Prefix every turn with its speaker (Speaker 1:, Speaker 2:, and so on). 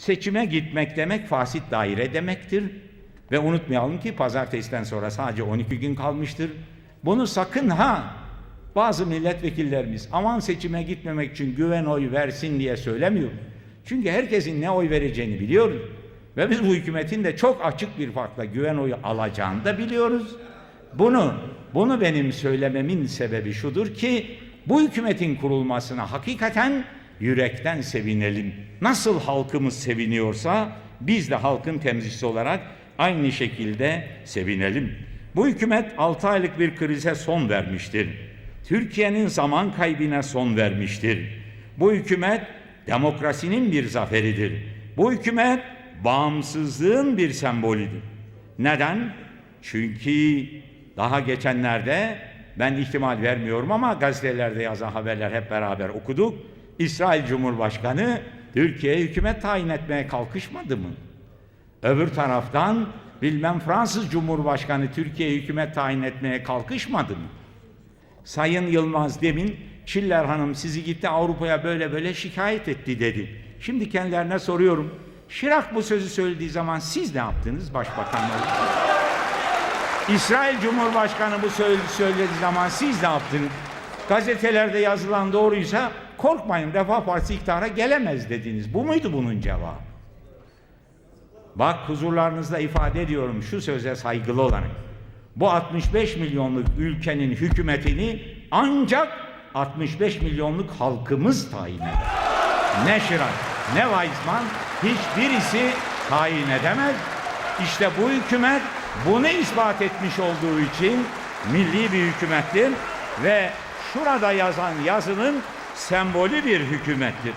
Speaker 1: Seçime gitmek demek fasit daire demektir. Ve unutmayalım ki pazartesiden sonra sadece 12 gün kalmıştır. Bunu sakın ha bazı milletvekillerimiz aman seçime gitmemek için güven oyu versin diye söylemiyor. Çünkü herkesin ne oy vereceğini biliyoruz. Ve biz bu hükümetin de çok açık bir farkla güven oyu alacağını da biliyoruz. Bunu bunu benim söylememin sebebi şudur ki bu hükümetin kurulmasına hakikaten yürekten sevinelim. Nasıl halkımız seviniyorsa biz de halkın temsilcisi olarak aynı şekilde sevinelim. Bu hükümet 6 aylık bir krize son vermiştir. Türkiye'nin zaman kaybına son vermiştir. Bu hükümet demokrasinin bir zaferidir. Bu hükümet bağımsızlığın bir sembolüdür. Neden? Çünkü daha geçenlerde ben ihtimal vermiyorum ama gazetelerde yazan haberler hep beraber okuduk. İsrail Cumhurbaşkanı Türkiye'ye hükümet tayin etmeye kalkışmadı mı? Öbür taraftan bilmem Fransız Cumhurbaşkanı Türkiye'ye hükümet tayin etmeye kalkışmadı mı? Sayın Yılmaz demin Çiller Hanım sizi gitti Avrupa'ya böyle böyle şikayet etti dedi. Şimdi kendilerine soruyorum. Şirak bu sözü söylediği zaman siz ne yaptınız başbakanlar? İsrail Cumhurbaşkanı bu söz söylediği zaman siz ne yaptınız? Gazetelerde yazılan doğruysa korkmayın Refah Partisi iktidara gelemez dediniz. Bu muydu bunun cevabı? Bak huzurlarınızda ifade ediyorum şu söze saygılı olarak. Bu 65 milyonluk ülkenin hükümetini ancak 65 milyonluk halkımız tayin eder. Ne Şirak, ne Weizmann hiçbirisi tayin edemez. İşte bu hükümet bunu ispat etmiş olduğu için milli bir hükümettir ve şurada yazan yazının sembolü bir hükümettir.